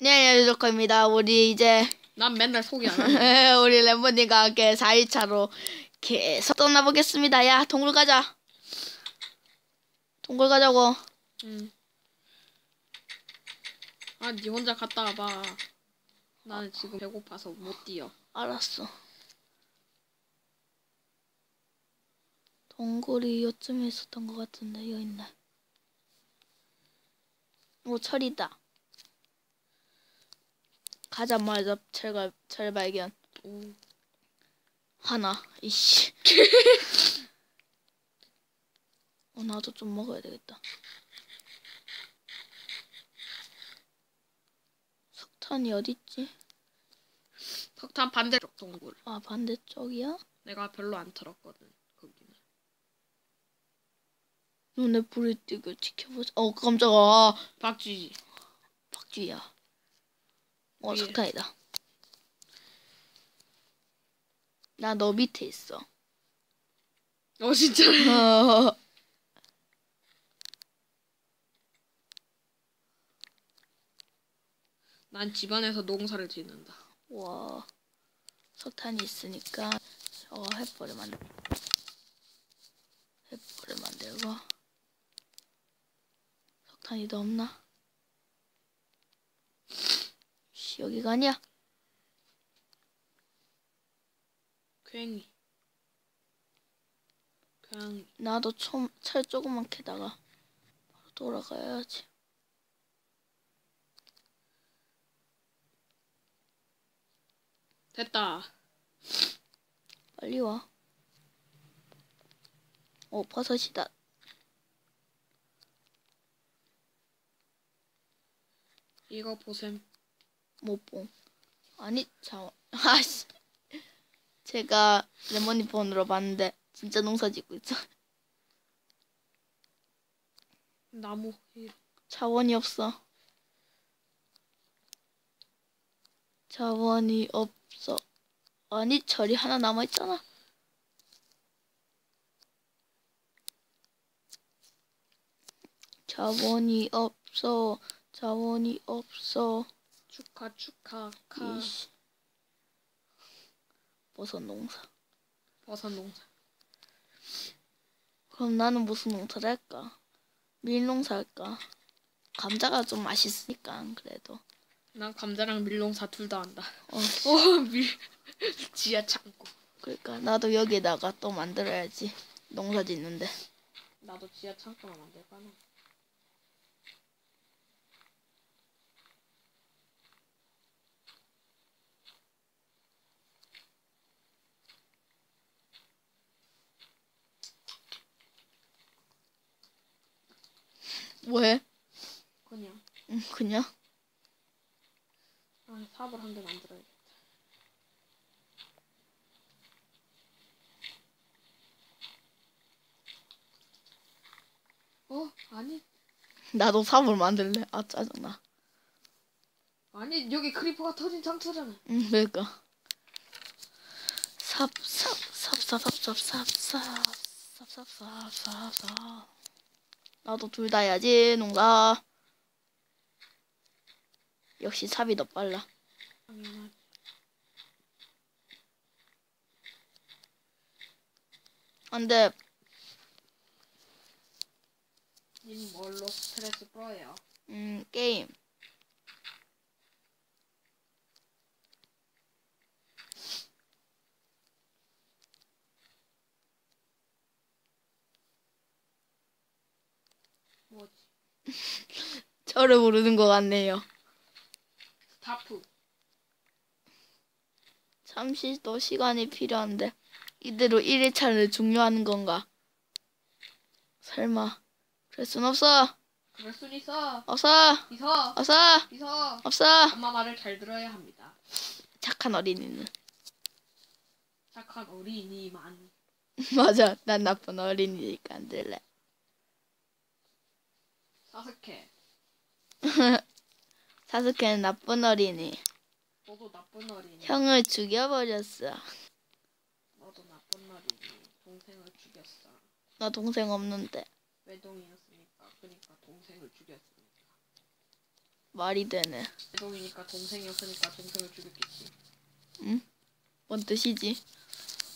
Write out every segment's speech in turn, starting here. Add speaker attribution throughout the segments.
Speaker 1: 네, 조커입니다. 우리 이제
Speaker 2: 난 맨날 소개 안 하네.
Speaker 1: 우리 램버님과 함께 4일차로 계속 떠나보겠습니다. 야, 동굴 가자. 동굴 가자고.
Speaker 2: 응. 아, 니 혼자 갔다 와봐. 나는 지금 배고파서 못 뛰어.
Speaker 1: 알았어. 동굴이 요쯤에 있었던 것 같은데 여기 있네. 오 철이다. 가자마자 철, 철 발견.
Speaker 2: 오.
Speaker 1: 하나. 이씨. 어, 나도 좀 먹어야 되겠다. 석탄이 어딨지?
Speaker 2: 석탄 반대쪽 동굴.
Speaker 1: 아 반대쪽이야?
Speaker 2: 내가 별로 안 털었거든. 거기는.
Speaker 1: 눈에 불이 띄고 지켜보자. 어 깜짝아.
Speaker 2: 박쥐.
Speaker 1: 박쥐야. 어
Speaker 2: 위에.
Speaker 1: 석탄이다. 나 너 밑에 있어.
Speaker 2: 어, 진짜.
Speaker 1: 어.
Speaker 2: 난 집안에서 농사를 짓는다.
Speaker 1: 와 석탄이 있으니까 저 횃불을 만 횃불을 만들고 석탄이 더 없나? 씨, 여기가 아니야.
Speaker 2: 괭이. 괭이.
Speaker 1: 나도 총, 철 조금만 캐다가 바로 돌아가야지.
Speaker 2: 됐다.
Speaker 1: 빨리 와. 어, 버섯이다.
Speaker 2: 이거 보셈.
Speaker 1: 못봉. 아니, 자, 아씨. 제가 레모니 폰으로 봤는데 진짜 농사 짓고 있어.
Speaker 2: 나무. 이-
Speaker 1: 자원이 없어. 자원이 없어. 아니, 철이 하나 남아있잖아. 자원이 없어. 자원이 없어.
Speaker 2: 축하 축하 카.
Speaker 1: 이씨. 버섯 농사.
Speaker 2: 버섯 농사.
Speaker 1: 그럼 나는 무슨 농사를 할까? 밀 농사 할까? 감자가 좀 맛있으니까 그래도.
Speaker 2: 난 감자랑 밀 농사 둘 다 한다.
Speaker 1: 어,
Speaker 2: 어, 밀. 지하 창고.
Speaker 1: 그러니까 나도 여기다가 또 만들어야지. 농사 짓는데.
Speaker 2: 나도 지하 창고만 만들까 나.
Speaker 1: 왜?
Speaker 2: 그냥.
Speaker 1: 응, 그냥.
Speaker 2: 아, 삽을 한 개 만들어야겠다. 어, 아니,
Speaker 1: 나도 삽을 만들래. 아 짜증나.
Speaker 2: 아니 여기 크리퍼가 터진 상처잖아.
Speaker 1: 응, 그러니까. 삽, 삽, 삽, 삽, 삽, 삽, 삽, 삽, 삽, 삽, 삽, 삽, 삽. 나도 둘 다 해야지, 농가. 역시 삽이 더 빨라.
Speaker 2: 당연하지.
Speaker 1: 안 돼.
Speaker 2: 님 뭘로 스트레스 풀어요?
Speaker 1: 음, 게임.
Speaker 2: 뭐지?
Speaker 1: 저를 부르는 것 같네요.
Speaker 2: 스타프.
Speaker 1: 잠시 더 시간이 필요한데 이대로 1일차를 종료하는 건가? 설마 그럴 순 없어
Speaker 2: 그럴 순 있어.
Speaker 1: 없어
Speaker 2: 있어.
Speaker 1: 없어
Speaker 2: 있어.
Speaker 1: 없어
Speaker 2: 엄마 말을 잘 들어야 합니다.
Speaker 1: 착한 어린이는
Speaker 2: 착한 어린이만.
Speaker 1: 맞아 난 나쁜 어린이니까 안 들래
Speaker 2: 사스케.
Speaker 1: 사스케는 나쁜 어린이
Speaker 2: 너도 나쁜 어린이.
Speaker 1: 형을 죽여버렸어
Speaker 2: 너도 나쁜 어린이. 동생을 죽였어.
Speaker 1: 나 동생 없는데
Speaker 2: 외동이었으니까. 그러니까 동생을 죽였으니까.
Speaker 1: 말이 되네.
Speaker 2: 외동이니까 동생이 없으니까 동생을 죽였겠지.
Speaker 1: 뭔 뜻이지?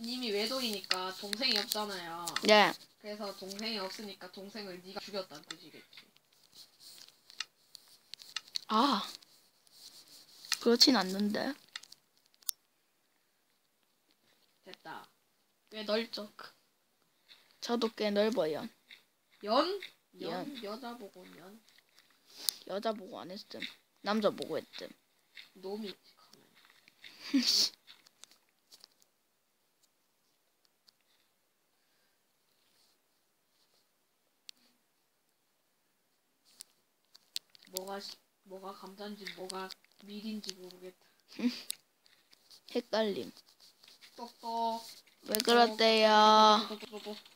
Speaker 2: 님이 외동이니까 동생이 없잖아요.
Speaker 1: 예.
Speaker 2: 그래서 동생이 없으니까 동생을 네가 죽였다는 뜻이겠지.
Speaker 1: 아. 그렇진 않는데.
Speaker 2: 됐다. 꽤 넓죠.
Speaker 1: 저도 꽤 넓어요.
Speaker 2: 연? 연?
Speaker 1: 연.
Speaker 2: 여자 보고 연?
Speaker 1: 여자 보고 안 했음. 남자 보고 했음.
Speaker 2: 놈이 가만. 뭐가 시- 뭐가 감자인지 뭐가 밀인지 모르겠다.
Speaker 1: 헷갈림.
Speaker 2: 똑똑.
Speaker 1: 왜 그렇대요?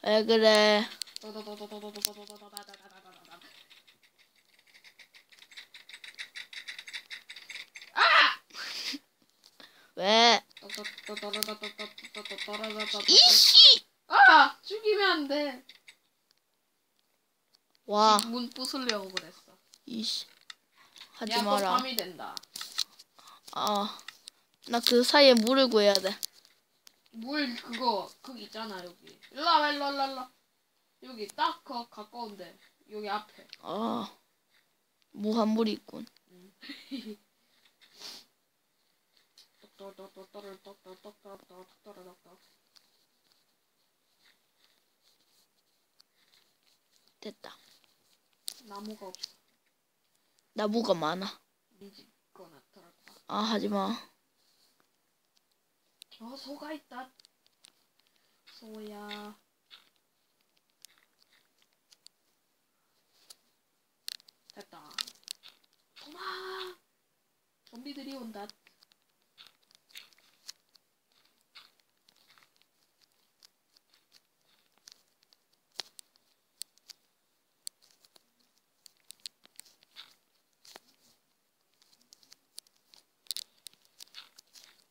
Speaker 1: 왜 그래? 왜? 이씨!
Speaker 2: 아! 죽이면 안 돼.
Speaker 1: 와,
Speaker 2: 문 부수려고 그랬어.
Speaker 1: 이씨. 하지
Speaker 2: 야, 또
Speaker 1: 마라.
Speaker 2: 밤이 된다.
Speaker 1: 아, 나 그 사이에 물을 구해야 돼.
Speaker 2: 물 그거 거기 있잖아 여기. 일로 와 일로 와, 일로 와, 일로 와. 여기 딱 그 가까운데 여기 앞에.
Speaker 1: 아, 무한 물이 있군. 됐다.
Speaker 2: 나무가 없어.
Speaker 1: 나무가 많아. 아, 하지 마.
Speaker 2: 어 소가 있다. 소야. 됐다. 도망. 좀비들이 온다.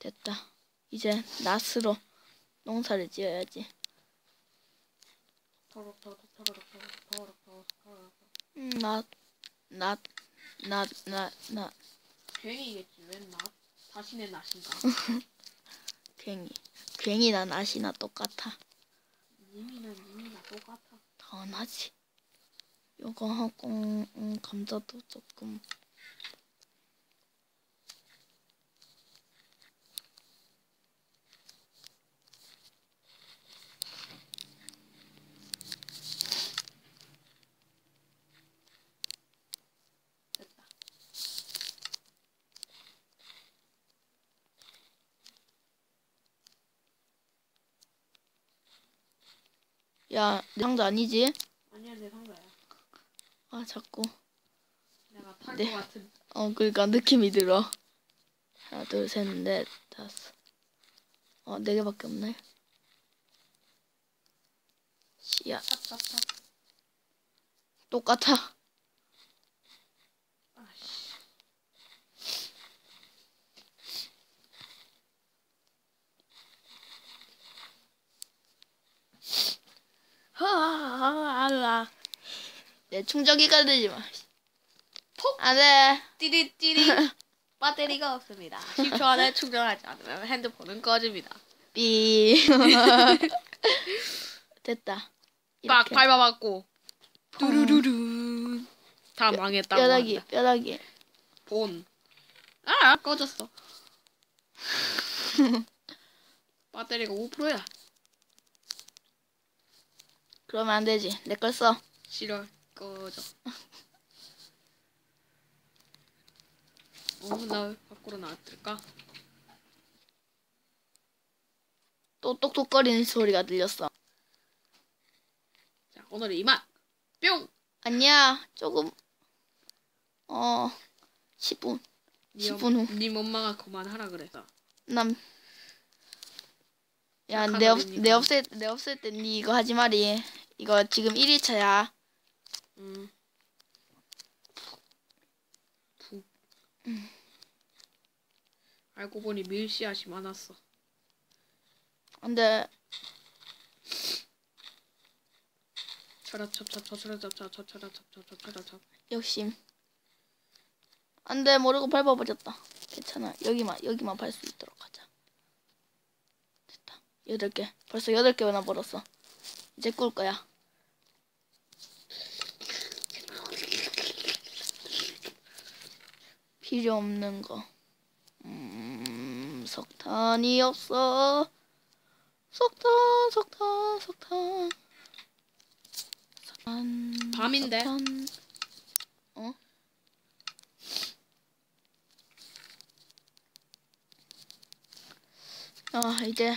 Speaker 1: 됐다. 이제 낫으로 농사를 지어야지. 음, 낫, 낫, 낫, 낫, 낫.
Speaker 2: 괜히겠지 웬 낫? 자신의 낫인가?
Speaker 1: 괜히. 괜히나 낫이나 똑같아.
Speaker 2: 님이나 님이나 똑같아.
Speaker 1: 당연하지. 요거 하고, 음, 감자도 조금. 야, 내 상자 아니지?
Speaker 2: 아니야 내 상자야.
Speaker 1: 아, 자꾸.
Speaker 2: 내가 탈
Speaker 1: 네.
Speaker 2: 것 같은.
Speaker 1: 어, 그러니까 느낌이 들어. 하나, 둘, 셋, 넷, 다섯. 어, 네 개밖에 없네. 씨야,
Speaker 2: 찹찹찹.
Speaker 1: 똑같아.
Speaker 2: 아씨.
Speaker 1: 하하하하. 내 충전기가 되지 마. 폭! 안 돼.
Speaker 2: 띠리띠리. 배터리가 없습니다. 10초 안에 충전하지 않으면 핸드폰은 꺼집니다.
Speaker 1: 삐. 됐다.
Speaker 2: 빡
Speaker 1: 이렇게.
Speaker 2: 밟아봤고. 뚜루루루. 다 망했다.
Speaker 1: 뼈다귀, 뼈다귀.
Speaker 2: 본. 아 꺼졌어. 배터리가 5%야.
Speaker 1: 그러면 안 되지. 내 걸 써.
Speaker 2: 싫어. 꺼져. 어, 나 밖으로 나왔을까?
Speaker 1: 또 똑똑거리는 소리가 들렸어.
Speaker 2: 자, 오늘은 이만. 뿅.
Speaker 1: 아니야. 조금. 어. 10분.
Speaker 2: 네
Speaker 1: 10분 후.
Speaker 2: 네 엄마가 그만하라 그래서.
Speaker 1: 남. 야,
Speaker 2: 착한
Speaker 1: 내, 없,
Speaker 2: 어린이가.
Speaker 1: 내 없을, 내 없을 때니 이거 하지 말이. 이거 지금 1일차야.
Speaker 2: 음. 푹. 알고 보니 밀씨앗이 많았어.
Speaker 1: 근데,
Speaker 2: 철아첩
Speaker 1: 욕심. 안돼 모르고 밟아버렸다. 괜찮아. 여기만 여기만 밟을 수 있도록 하자. 됐다. 여덟 개. 벌써 여덟 개나 벌었어. 이제 꿀 거야. 필요 없는 거. 음, 석탄이 없어. 석탄, 석탄, 석탄. 석탄.
Speaker 2: 밤인데?
Speaker 1: 석탄. 어? 아, 이제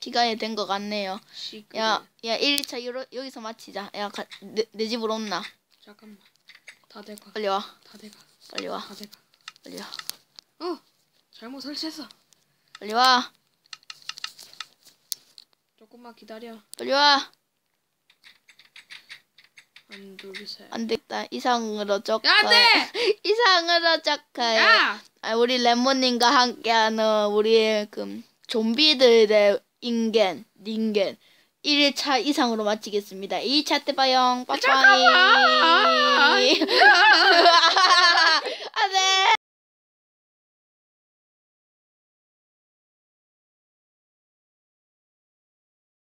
Speaker 1: 비가 된 것 같네요.
Speaker 2: 시끄러.
Speaker 1: 야, 야, 1차 요, 여기서 마치자. 야, 가, 내, 내 집으로 온나.
Speaker 2: 잠깐만. 다 돼가.
Speaker 1: 빨리 와.
Speaker 2: 다 돼가.
Speaker 1: 빨리 와.
Speaker 2: 다 돼가.
Speaker 1: 빨리 와.
Speaker 2: 어. 잘못 설치했어.
Speaker 1: 빨리 와.
Speaker 2: 조금만 기다려.
Speaker 1: 빨리 와.
Speaker 2: 한, 둘, 셋.
Speaker 1: 안 되겠다. 이상으로 적.
Speaker 2: 야, 안 돼!
Speaker 1: 이상으로 적하여.
Speaker 2: 야!
Speaker 1: 아, 우리 레몬님과 함께하는 우리 그 좀비들의 인간, 닌겐 1차 이상으로 마치겠습니다. 2차 때 봐요. 빠빠이.
Speaker 2: 잠깐만!